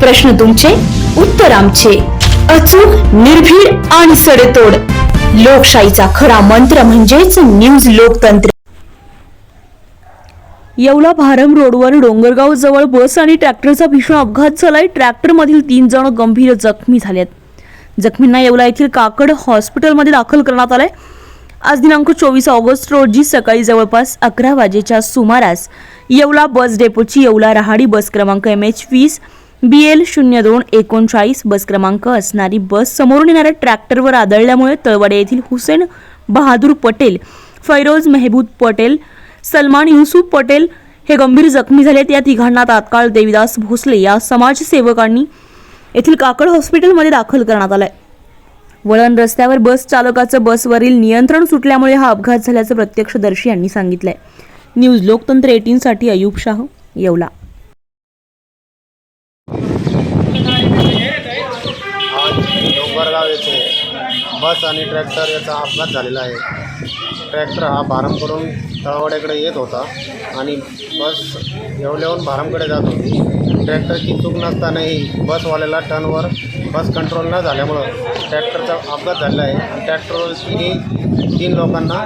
प्रश्न तुमचे उत्तर आमचे. अचूक निर्भीड आणि सडेतोड. लोकशाहीचा खरा मंत्र म्हणजेच न्यूज लोकतंत्र. येवला भारम रोडवर डोंगरगाव जवळ बस आणि ट्रॅक्टरचा भीषण अपघात झालाय. ट्रॅक्टरमधील तीन जण गंभीर जखमी झालेत. जखमींना येवला येथील काकड हॉस्पिटलमध्ये दाखल करण्यात आलंय. आज दिनांक चोवीस ऑगस्ट रोजी सकाळी जवळपास अकरा वाजेच्या सुमारास येवला बस डेपोची येवला रहाडी बस क्रमांक एम एच वीस बी एल शून्य दोन एकोणचाळीस बस क्रमांक असणारी बस समोरून येणाऱ्या ट्रॅक्टरवर आदळल्यामुळे तळवडे येथील हुसेन बहादूर पटेल फैरोज मेहबूद पटेल सलमान युसुफ पटेल हे गंभीर जखमी झालेत. या तिघांना तात्काळ देविदास भोसले या समाजसेवकांनी येथील काकड हॉस्पिटलमध्ये दाखल करण्यात आलाय. वळण रस्त्यावर बस चालकाचं बसवरील नियंत्रण सुटल्यामुळे हा अपघात झाल्याचं प्रत्यक्षदर्शी यांनी सांगितलंय. न्यूज लोकतंत्र एटीनसाठी अयूब शाह येवला. बस आणि ट्रॅक्टर याचा अपघात झालेला आहे. ट्रॅक्टर हा भारमकडून तळवाड्याकडे येत होता आणि बस येवल्याहून भारमकडे जात होती. ट्रॅक्टरची चूक नसतानाही बसवाल्याला टर्नवर बस कंट्रोल न झाल्यामुळं ट्रॅक्टरचा अपघात झालेला आहे. आणि ट्रॅक्टरवरती तीन लोकांना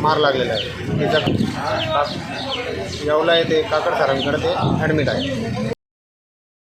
मार लागलेला आहे. त्याचा येवला येथे काकड सारांकडे ते ॲडमिट आहे.